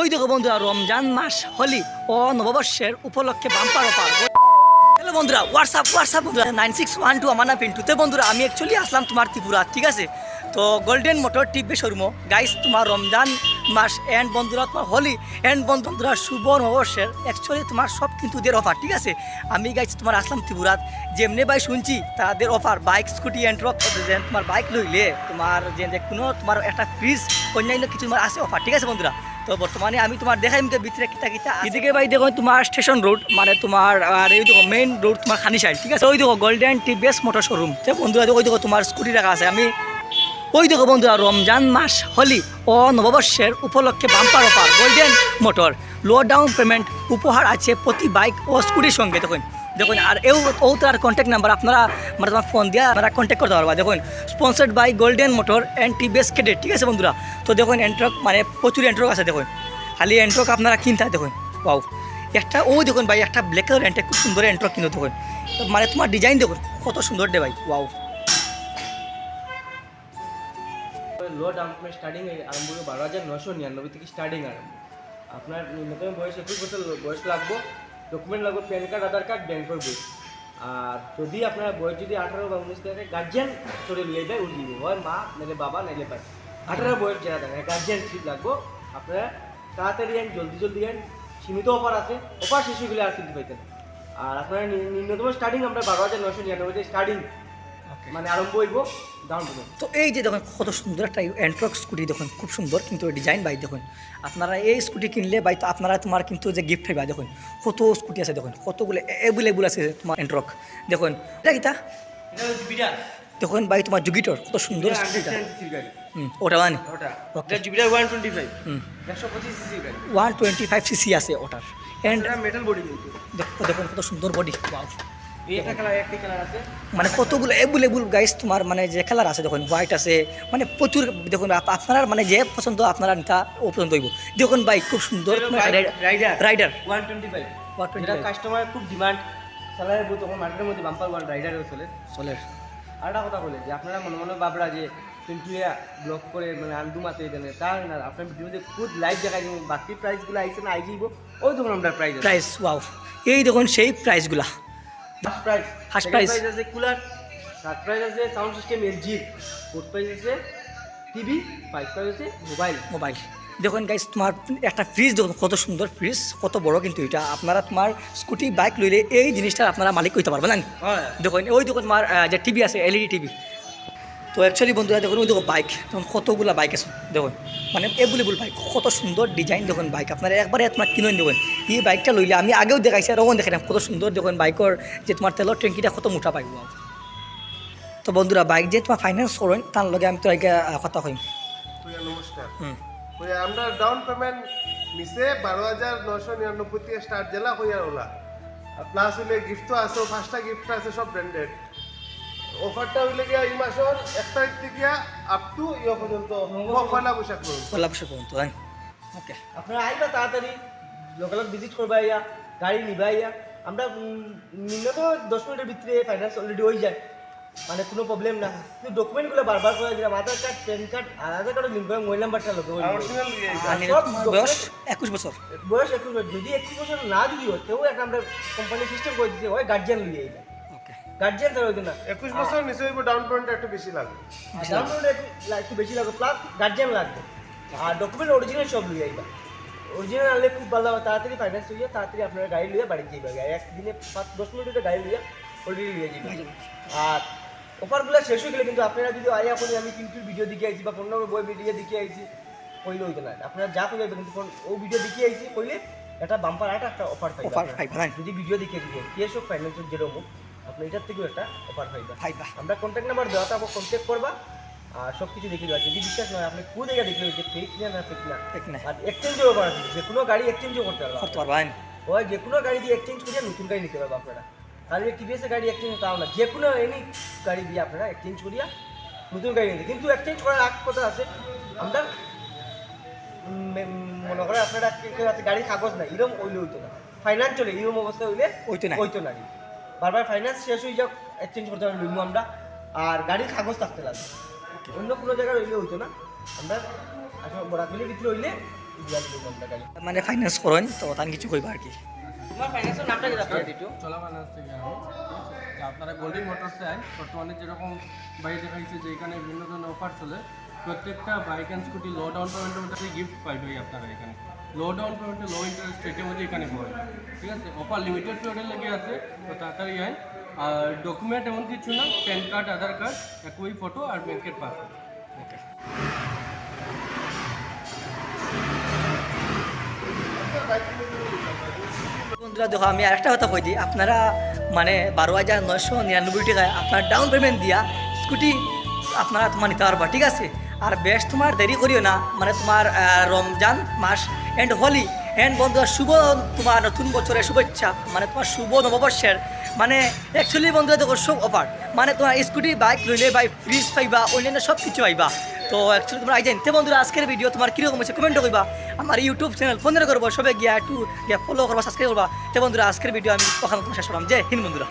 ওই দেখো বন্ধুরা, রমজান মাস, হলি ও নববর্ষের উপলক্ষে বাম্পার অফার হ্যালো বন্ধুরা হোয়াটসঅ্যাপ হোয়াটসঅ্যাপ বন্ধুরা নাইন সিক্স ওয়ান টু আমার নাম পিন্টুতে বন্ধুরা, আমি অ্যাকচুয়ালি আসলাম তোমার ত্রিপুরা, ঠিক আছে? তো গোল্ডেন মোটর টিপে শোরুমো গাইস তোমার রমজান মাস এন্ড বন্ধুরা, তোমার হোলি এন্ড বন্ধুরা, শুভ নববর্ষের অ্যাকচুয়ালি তোমার সব কিন্তু দের অফার ঠিক আছে? আমি গাইস তোমার আসলাম ত্রিপুরাত যেমনি ভাই শুনছি, তাদের offer bike scooty and truck যেন তোমার বাইক লইলে, তোমার যে কোনো তোমার একটা ফ্রিজ অন্যান্য কিছু তোমার আছে অফার ঠিক আছে বন্ধুরা? তো বর্তমানে আমি তোমার দেখাই মুখে ভিতরে কিতা কিতা এদিকে ভাই দেখো, তোমার স্টেশন রোড মানে তোমার, আর এই দেখো মেইন রোড তোমার খানি সাইড ঠিক আছে? ওই দেখো গোল্ডেন টিভিএস মোটর শোরুম তো বন্ধুরা ওই দেখো তোমার স্কুটি রাখা আছে। আমি, ওই দেখো বন্ধুরা, রমজান মাস, হলি ও নববর্ষের উপলক্ষে bumper offer golden motor low down payment উপহার আছে প্রতি বাইক ও স্কুটির সঙ্গে, দেখুন। দেখুন, আর এও ও তার কন্ট্যাক্ট নাম্বার আপনারা মানে তোমার ফোন দিয়ে আপনারা কন্ট্যাক্ট করতে পারবা। দেখুন sponsored by golden motor and TVS credit ঠিক আছে বন্ধুরা? তো দেখুন এন্ট্রক মানে প্রচুর এন্ট্রক আছে, দেখুন। খালি এন্ট্রক আপনারা কিনতে দেখুন। পাও একটা, ও দেখুন ভাই, একটা ব্ল্যাক কালার এন্ট্রক খুব সুন্দর এন্ট্রক কিনো দেখুন। মানে তোমার ডিজাইন দেখুন, কত সুন্দর দে ভাই ওয়াও লো স্টার্টিং আরম্ভ বারো হাজার নশো নিরানব্বই থেকে স্টার্টিং আরম্ভ। আপনার বয়স একুশ বছর, বয়স লাগবো। ডকুমেন্ট লাগবে প্যান কার্ড আধার কার্ড ব্যাংকের বই আর যদি আপনার বয়স যদি আঠারো বা উনিশ থাকে গার্জিয়ান চলে নিয়ে যায় উঠে হয় মা, নাহলে বাবা, নাহলে ভাই। আঠারো বয়স যারা থাকে গার্জিয়ানশিপ লাগবো। আপনারা তাড়াতাড়ি আন জলদি জলদি আন সীমিত অফার আছে অফার শেষ হয়ে গেলে আর কিনতে পাইতেন আর আপনারা ন্যূনতম স্টার্টিং আমরা বারো হাজার নশো নিরানব্বই স্টার্টিং মানে আরম্ভ হইব ডাউন তো এই যে দেখুন কত সুন্দর একটা অ্যান্ট্রক স্কুটি দেখুন খুব সুন্দর কিন্তু ডিজাইন বাই দেখুন। আপনারা এই স্কুটি কিনলে বাই তো আপনারা তোমার কিন্তু যে গিফট পাইবা দেখুন কত স্কুটি আছে দেখুন কতগুলো অ্যাভেলেবল আছে তোমার অ্যান্ট্রক দেখুন এটা কিতা দেখুন বাই তোমার জুগিটর কত সুন্দর স্কুটিটা ওটা মানে? ওটা। Jupiter one twenty five one twenty five CC আছে ওটার। অ্যান্ড মেটাল বডি দেখুন কত সুন্দর বডি মানে কতগুলো অ্যাভেলেবল গাইস তোমার মানে যে কালার আছে দেখুন হোয়াইট আছে মানে প্রচুর দেখুন আপ- আপনার মানে যে পছন্দ আপনারা নিতা ও পছন্দ হইব। দেখুন বাইক খুব সুন্দর Raider Raider one twenty five 125 এটা কাস্টমারের খুব ডিমান্ড স্যালারি তখন মার্কেটের মধ্যে বাম্পার ওয়ান রাইডারও চলে। চলে। আর একটা কথা বলে যে আপনারা মনে মনে বাবরা যে কিন্তু ব্লক করে মানে আন্দু মাতে দেন তার না আপনার ভিডিওতে খুব লাইভ দেখাই দিব বাকি প্রাইসগুলো আইসে না আই যাইব ওই তখন আমরা প্রাইস প্রাইস ওয়াও এই দেখুন সেই প্রাইসগুলা first prize First price. Prize আছে কুলার থার্ড প্রাইস আছে sound system LG fourth prize আছে টিভি ফাইভ প্রাইস আছে মোবাইল মোবাইল দেখুন গাইজ তোমার একটা ফ্রিজ দেখুন কত সুন্দর ফ্রিজ কত বড় কিন্তু এটা। আপনারা তোমার স্কুটি বাইক লইলে এই জিনিসটা আপনারা মালিক করতে পারবেন হ্যাঁ। দেখুন ওই দেখুন তোমার যে টিভি আছে এলইডি টিভি তো অ্যাকচুয়ালি বন্ধুরা দেখুন ওই দেখুন বাইক দেখুন কতগুলো বাইক আছে দেখুন। মানে এভেলেবল বাইক কত সুন্দর ডিজাইন দেখুন বাইক আপনারা একবারে তোমার কিনুন দেখুন। এই বাইকটা লইলে আমি আগেও দেখাইছি আর ওখান দেখাইলাম কত সুন্দর দেখুন বাইকের যে তোমার তেলের ট্যাঙ্কিটা কত মোটা বাইক তো বন্ধুরা বাইক যে তোমার ফাইন্যান্স করেন তার লগে আমি তো আগে কথা কইম। নমস্কার। আমরা ডাউন পেমেন্ট নিচে বারো হাজার নশো নিরানব্বই থেকে স্টার্ট জেলা হইয়া ওলা। প্লাস হইলে গিফটও আছে পাঁচটা গিফট আছে সব ব্র্যান্ডেড অফারটা হইলে গিয়া এই মাসের এক তারিখ থেকে আপ টু ইয়ে পর্যন্ত পয়লা বৈশাখ পর্যন্ত। পয়লা বছর পর্যন্ত ওকে আপনারা আইবা তাড়াতাড়ি লোকাল ভিজিট করবা ইয়া গাড়ি নিবা ইয়া আমরা নিম্নত দশ মিনিটের ভিতরে ফাইন্যান্স অলরেডি হয়ে যায়। মানে কোনো প্রবলেম না। কিন্তু ডকুমেন্টগুলো বারবার করে দিলাম আধার কার্ড প্যান কার্ড আর আধার কার্ডও লিঙ্ক করে মোবাইল নাম্বারটা লোক বয়স একুশ বছর। বয়স একুশ বছর। যদি একুশ বছর না যদি হয় তেও একটা আমরা কোম্পানি সিস্টেম করে দিতে হয় গার্জিয়ান লিয়ে ওকে গার্জিয়ান ছাড়া হইতো না। একুশ বছর নিচে হইব ডাউন পেমেন্ট একটু বেশি লাগবে। ডাউন একটু বেশি লাগবে প্লাস গার্জিয়ান লাগবে। আর ডকুমেন্ট অরিজিনাল সব লিয়ে আইবা। অরিজিনাল আনলে খুব ভালো হবে তাড়াতাড়ি ফাইন্যান্স হইয়া তাড়াতাড়ি আপনারা গাড়ি লিয়ে বাড়ি যাইবা। একদিনে পাঁচ দশ মিনিটে গাড়ি লিয়ে অলরেডি লিয়ে যাইবা। আর অফারগুলো শেষ হয়ে গেলে কিন্তু আপনারা যদি আইয়া করি আমি কিন্তু ভিডিও দিকে আইছি বা কোনো বই ভিডিও দিকে আইছি কইলে হইতো না। আপনারা যা কইবে কিন্তু কোন- ও ভিডিও দিকে আইছি কইলে এটা বাম্পার একটা একটা অফার পাইবা হ্যাঁ। যদি ভিডিও দিকে দিকে কেস অফ ফাইন্যান্সের যেরকম আপনি এটার থেকেও একটা অফার পাইবা। ফাইবা আমরা কন্ট্যাক্ট নাম্বার দেওয়া থাকব কন্ট্যাক্ট করবা আর সব কিছু দেখে দেওয়া। যদি বিশ্বাস নয় আপনি খুব দেখে দেখলে যে ফেক না না ফেক না আর এক্সচেঞ্জও করা আছে যে কোনো গাড়ি এক্সচেঞ্জও করতে পারবা করতে পারবা হ্যাঁ? ওই যে কোনো গাড়ি দিয়ে এক্সচেঞ্জ করে নতুন গাড়ি নিতে পারবা আপনারা। আর এই টিভিএস গাড়ি এক্সচেঞ্জ তাও না যে কোনো এনি গাড়ি দিয়ে আপনারা এক্সচেঞ্জ করিয়া নতুন গাড়ি নিতে। কিন্তু এক্সচেঞ্জ করার আগ কথা আছে আমরা মনে করে আপনারা গাড়ির কাগজ নাই এরকম হইলে হইতো না। ফাইন্যান্স চলে এরকম অবস্থা হইলে হইতো না। হইতো না। বারবার ফাইন্যান্স শেষ হয়ে যাক এক্সচেঞ্জ করতে হবে লইমু আমরা। আর গাড়ির কাগজ থাকতে লাগবে। অন্য কোনো জায়গায় হইলে হইতো না। আমরা আসলে বরাকলির ভিতরে হইলে মানে ফাইন্যান্স করেন তো তান কিছু কইবা আর কি। তোমার ফাইন্যান্সের নামটা কি আপনার দিটো চলা ফাইন্যান্স থেকে আপনারা গোল্ডেন মোটরসে আইন বর্তমানে যেরকম বাইরে দেখাইছে যে এখানে বিভিন্ন ধরনের অফার চলে প্রত্যেকটা bike and scooty low down পেমেন্টের মধ্যে গিফট পাইবে আপনারা এখানে। লো ডাউন পেমেন্টে লো ইন্টারেস্ট রেটের মধ্যে এখানে পাওয়া ঠিক আছে? অফার লিমিটেড পিরিয়ডের লেগে আছে, তো তাড়াতাড়ি আইন আর ডকুমেন্ট এমন কিছু না প্যান কার্ড আধার কার্ড একই ফটো আর ব্যাংকের পাসবুক বন্ধুরা, দেখো, আমি আরেকটা কথা কই দিই। আপনারা মানে বারো হাজার নয়শো নিরানব্বই টাকায় আপনার ডাউন পেমেন্ট দিয়া স্কুটি আপনারা তোমার নিতে পারবা, ঠিক আছে? আর বেশ তোমার দেরি করিও না। মানে তোমার রমজান মাস অ্যান্ড হোলি অ্যান্ড বন্ধুরা শুভ তোমার নতুন বছরের শুভেচ্ছা। মানে তোমার শুভ নববর্ষের। মানে অ্যাকচুয়ালি বন্ধুরা দেখো, সব অফার মানে তোমার স্কুটি বাইক লইলে বাই ফ্রিজ পাইবা, অন্যান্য সব কিছু পাইবা। তো অ্যাকচুয়ালি তোমরা জানতে বন্ধুরা, আজকের ভিডিও তোমার কীরকম হচ্ছে কমেন্ট করবা আমার ইউটিউব চ্যানেল বন্ধ করব সবাই গিয়া একটু গিয়া ফলো করবা সাবস্ক্রাইব করবা। তো বন্ধুরা, আজকের ভিডিও আমি ওখানে শেষ করলাম। যে হিন্দ বন্ধুরা।